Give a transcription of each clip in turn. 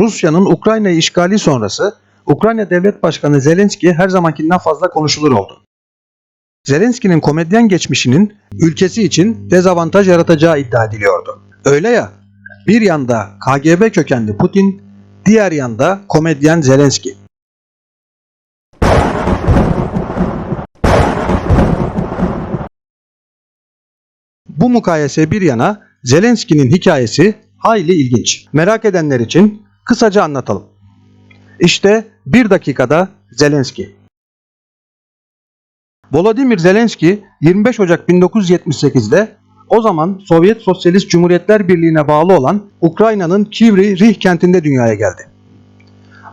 Rusya'nın Ukrayna'yı işgali sonrası Ukrayna Devlet Başkanı Zelenski her zamankinden fazla konuşulur oldu. Zelenski'nin komedyen geçmişinin ülkesi için dezavantaj yaratacağı iddia ediliyordu. Öyle ya, bir yanda KGB kökenli Putin, diğer yanda komedyen Zelenski. Bu mukayese bir yana Zelenski'nin hikayesi hayli ilginç. Merak edenler için kısaca anlatalım. İşte bir dakikada Zelenski. Volodymyr Zelenski 25 Ocak 1978'de o zaman Sovyet Sosyalist Cumhuriyetler Birliği'ne bağlı olan Ukrayna'nın Kivri Rih kentinde dünyaya geldi.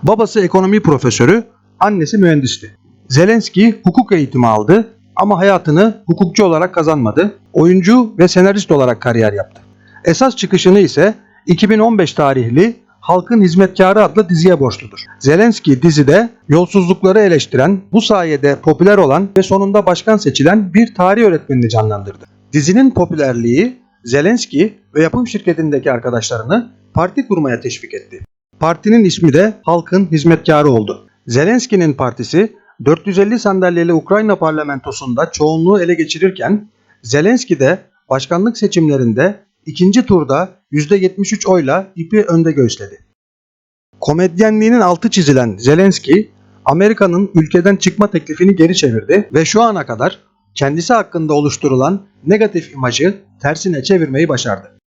Babası ekonomi profesörü, annesi mühendisti. Zelenski hukuk eğitimi aldı ama hayatını hukukçu olarak kazanmadı. Oyuncu ve senarist olarak kariyer yaptı. Esas çıkışını ise 2015 tarihli Halkın Hizmetkarı adlı diziye borçludur. Zelenski dizide yolsuzlukları eleştiren, bu sayede popüler olan ve sonunda başkan seçilen bir tarih öğretmenini canlandırdı. Dizinin popülerliği Zelenski ve yapım şirketindeki arkadaşlarını parti kurmaya teşvik etti. Partinin ismi de Halkın Hizmetkarı oldu. Zelenski'nin partisi 450 sandalyeli Ukrayna parlamentosunda çoğunluğu ele geçirirken Zelenski de başkanlık seçimlerinde ikinci turda %73 oyla ipi önde göğüsledi. Komedyenliğinin altı çizilen Zelenski, Amerika'nın ülkeden çıkma teklifini geri çevirdi ve şu ana kadar kendisi hakkında oluşturulan negatif imajı tersine çevirmeyi başardı.